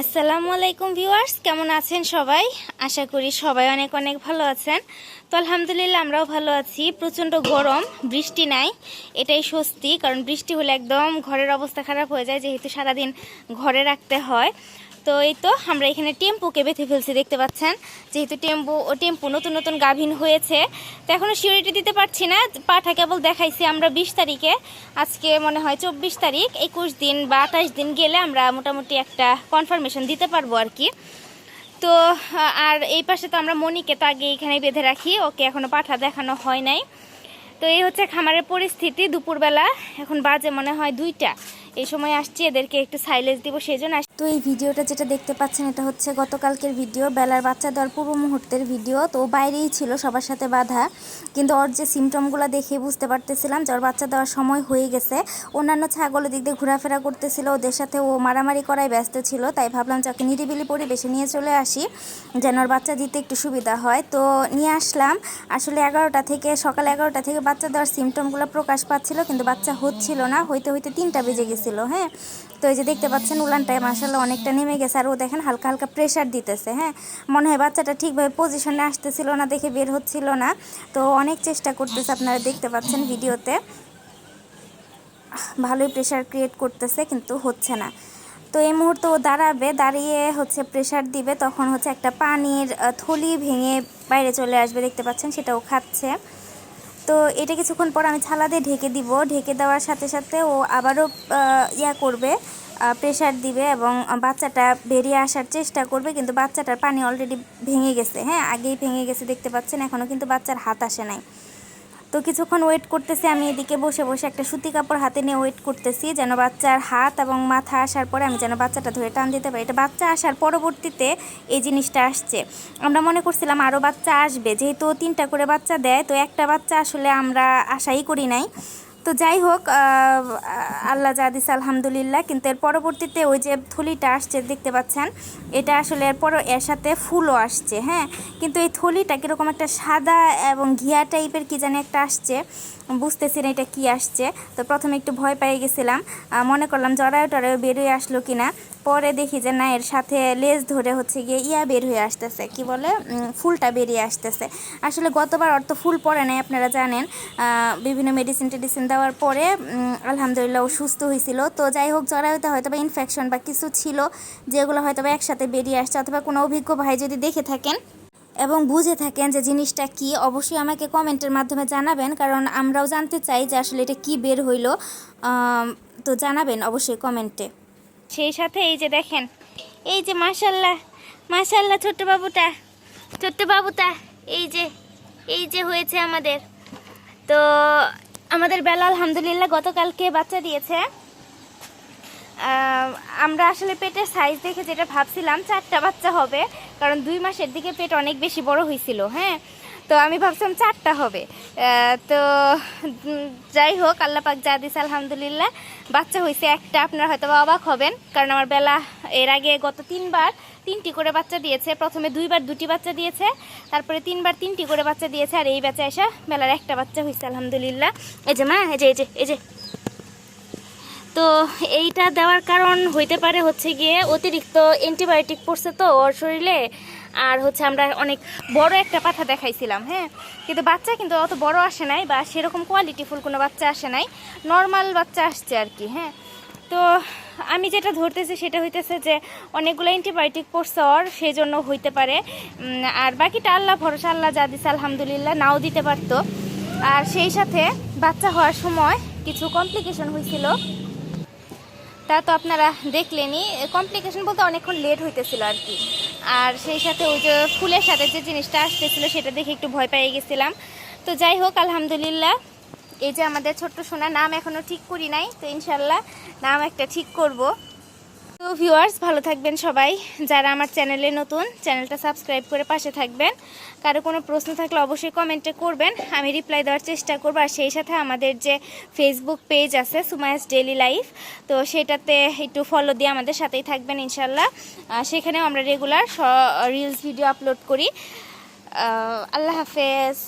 আসসালামু আলাইকুম ভিউয়ার্স, কেমন আছেন সবাই? আশা করি সবাই অনেক অনেক ভালো আছেন। তো আলহামদুলিল্লাহ আমরাও ভালো আছি। প্রচণ্ড গরম, বৃষ্টি নাই, এটাই স্বস্তি, কারণ বৃষ্টি হলে একদম ঘরের অবস্থা খারাপ হয়ে যায়, যেহেতু সারাদিন ঘরে রাখতে হয়। তো এই তো আমরা এখানে টেম্পুকে বেঁধে ফেলছি, দেখতে পাচ্ছেন? যেহেতু টেম্পু, ও টেম্পু নতুন নতুন গাভিন হয়েছে, তো এখনও সিউরিটি দিতে পারছি না। পাঠা কেবল দেখাইছি আমরা বিশ তারিখে। আজকে মনে হয় চব্বিশ তারিখ, একুশ দিন বা আঠাশ দিন গেলে আমরা মোটামুটি একটা কনফার্মেশন দিতে পারব আর কি। তো, আর এই পাশে তো আমরা মনিকে তো আগে এখানে বেঁধে রাখি, ওকে এখনও পাঠা দেখানো হয় নাই। তো এই হচ্ছে খামারের পরিস্থিতি, দুপুরবেলা, এখন বাজে মনে হয় দুইটা। এই সময় আসছি, এদেরকে একটু সাইলেজ দিব সেই জন্য তো এই ভিডিওটা যেটা দেখতে পাচ্ছেন, এটা হচ্ছে গতকালকের ভিডিও। বেলার বাচ্চা দেওয়ার পূর্ব মুহূর্তের ভিডিও। তো বাইরেই ছিল, সবার সাথে বাধা। কিন্তু ওর যে সিমটমগুলো দেখে বুঝতে পারতেছিলাম যে ওর বাচ্চা দেওয়ার সময় হয়ে গেছে। অন্যান্য ছাগলের দিক দিয়ে ঘোরাফেরা করতেছিল, ওদের সাথে ও মারামারি করায় ব্যস্ত ছিল। তাই ভাবলাম যে ওকে নিরিবিলি পরিবেশে নিয়ে চলে আসি, যেন ওর বাচ্চা দিতে একটু সুবিধা হয়। তো নিয়ে আসলাম। আসলে এগারোটা থেকে, সকাল এগারোটা থেকে বাচ্চা দেওয়ার সিমটমগুলো প্রকাশ পাচ্ছিল, কিন্তু বাচ্চা হচ্ছিল না। হইতে হইতে তিনটা বেজে গেছিল হ্যাঁ? তো এই যে দেখতে পাচ্ছেন উলানটায় মাসাল্লাহ অনেকটা নেমে গেছে আর ও দেখেন হালকা হালকা প্রেশার দিতেছে হ্যাঁ? মনে হয় বাচ্চাটা ঠিকভাবে পজিশনে আসতেছিল না, দেখে বের হচ্ছিল না। তো অনেক চেষ্টা করতেছে আপনারা দেখতে পাচ্ছেন ভিডিওতে। ভালোই প্রেশার ক্রিয়েট করতেছে, কিন্তু হচ্ছে না। তো এই মুহূর্তে ও দাঁড়াবে, দাঁড়িয়ে হচ্ছে প্রেশার দিবে, তখন হচ্ছে একটা পানির থলি ভেঙে বাইরে চলে আসবে, দেখতে পাচ্ছেন সেটাও খাচ্ছে। তো এটা কিছুক্ষণ পর আমি ছালা দিয়ে ঢেকে দিব। ঢেকে দেওয়ার সাথে সাথে ও আবারও ইয়া করবে প্রেশার দিবে এবং বাচ্চাটা বেরিয়ে আসার চেষ্টা করবে, কিন্তু বাচ্চাটার পানি অলরেডি ভেঙে গেছে। হ্যাঁ আগেই ভেঙে গেছে, দেখতে পাচ্ছেন? এখনও কিন্তু বাচ্চার হাত আসে নাই। তো কিছুক্ষণ ওয়েট করতেছি, আমি এদিকে বসে বসে একটা সুতি কাপড় হাতে নিয়ে ওয়েট করতেছি, যেন বাচ্চার হাত এবং মাথা আসার পরে আমি যেন বাচ্চাটা ধরে টান দিতে পারি। এটা বাচ্চা আসার পরবর্তীতে এই জিনিসটা আসছে। আমরা মনে করছিলাম আরও বাচ্চা আসবে, যেহেতু তিনটা করে বাচ্চা দেয়, তো একটা বাচ্চা আসলে আমরা আশাই করি নাই। তো যাই হোক আল্লাহ জাদিস আলহামদুলিল্লাহ, কিন্তু এর পরবর্তীতে ওই যে থলিটা আসছে, দেখতে পাচ্ছেন, এটা আসলে এরপর এর সাথে ফুলও আসছে হ্যাঁ? কিন্তু এই থলিটা কীরকম একটা সাদা এবং ঘিয়া টাইপের কি জানি একটা আসছে বুঝতেছি না এটা কি আসছে। তো প্রথমে একটু ভয় পেয়ে গেছিলাম। মনে করলাম জরায়ু টরায়ু বেরিয়ে আসলো কিনা। পরে দেখি যে না, এর সাথে লেজ ধরে হচ্ছে গিয়ে ইয়া বের হয়ে আসতেছে। কি বলে? ফুলটা বেরিয়ে আসতেছে। আসলে গতবার অর্থ ফুল পড়ে নাই, আপনারা জানেন। বিভিন্ন মেডিসিন টেডিসিন দেওয়ার পরে আলহামদুলিল্লাহ ও সুস্থ হয়েছিল। তো যাই হোক, জরায়ুতে হয়তো বা ইনফেকশন বা কিছু ছিল, যেগুলো হয়তো বা একসাথে বেরিয়ে আসছে, অথবা কোনো অভিজ্ঞ ভাই যদি দেখে থাকেন এবং বুঝে থাকেন যে জিনিসটা কি, অবশ্যই আমাকে কমেন্টের মাধ্যমে জানাবেন, কারণ আমরাও জানতে চাই যে আসলে এটা কি বের হইল। তো জানাবেন অবশ্যই কমেন্টে। সেই সাথে এই যে দেখেন, এই যে মাশাল্লাহ মাশাল্লাহ ছোট্ট বাবুটা ছোট্ট বাবুটা, এই যে এই যে হয়েছে আমাদের। তো আমাদের বেলা আলহামদুলিল্লাহ গতকালকে বাচ্চা দিয়েছে। আমরা আসলে পেটের সাইজ দেখে যেটা ভাবছিলাম, চারটা বাচ্চা হবে। কারণ দুই মাসের দিকে পেট অনেক বেশি বড় হয়েছিল হ্যাঁ? তো আমি ভাবছিলাম চারটা হবে। তো যাই হোক আল্লাপাক যা দিস আলহামদুলিল্লাহ। বাচ্চা হয়েছে একটা, আপনারা হয়তো অবাক হবেন, কারণ আমার বেলা এর আগে গত তিনবার তিনটি করে বাচ্চা দিয়েছে। প্রথমে দুইবার দুটি বাচ্চা দিয়েছে, তারপরে তিনবার তিনটি করে বাচ্চা দিয়েছে, আর এই বাচ্চা এসে বেলার একটা বাচ্চা হয়েছে, আলহামদুলিল্লাহ। এই যে মা, এই যে এই যে এই যে। তো এইটা দেওয়ার কারণ হইতে পারে হচ্ছে গিয়ে অতিরিক্ত অ্যান্টিবায়োটিক পড়ছে তো ওর শরীরে। আর হচ্ছে আমরা অনেক বড় একটা পাঠা দেখাইছিলাম হ্যাঁ? কিন্তু বাচ্চা কিন্তু অত বড় আসে নাই বা সেরকম কোয়ালিটিফুল কোনো বাচ্চা আসে নাই। নর্মাল বাচ্চা আসছে আর কি হ্যাঁ? তো আমি যেটা ধরতেছি সেটা হইতেছে যে অনেকগুলো অ্যান্টিবায়োটিক পড়ছে ওর সেই জন্য হইতে পারে। আর বাকিটা আল্লাহ ভরসা, আল্লাহ যা দিছে, আলহামদুলিল্লাহ, নাও দিতে পারতো। আর সেই সাথে বাচ্চা হওয়ার সময় কিছু কমপ্লিকেশন হয়েছিল তা তো আপনারা দেখলেনই কমপ্লিকেশন বলতে অনেকক্ষণ লেট হইতেছিল আর কি। আর সেই সাথে ওই যে ফুলের সাথে যে জিনিসটা আসতেছিল, সেটা দেখে একটু ভয় পেয়ে গেছিলাম। তো যাই হোক, আলহামদুলিল্লাহ, এই যে আমাদের ছোট্ট সোনা, নাম এখনও ঠিক করি নাই, তো ইনশাল্লাহ নাম একটা ঠিক করব। তো ভিউয়ার্স ভালো থাকবেন সবাই। যারা আমার চ্যানেলে নতুন, চ্যানেলটা সাবস্ক্রাইব করে পাশে থাকবেন। কারও কোনো প্রশ্ন থাকলে অবশ্যই কমেন্টে করবেন। আমি রিপ্লাই দেওয়ার চেষ্টা করব। আর সেই সাথে আমাদের যে ফেসবুক পেজ আছে সুমায়াস ডেলি লাইফ তো সেটাতে একটু ফলো দিয়ে আমাদের সাথেই থাকবেন ইনশাল্লাহ। সেখানেও আমরা রেগুলার রিলস ভিডিও আপলোড করি। আল্লাহ হাফেজ।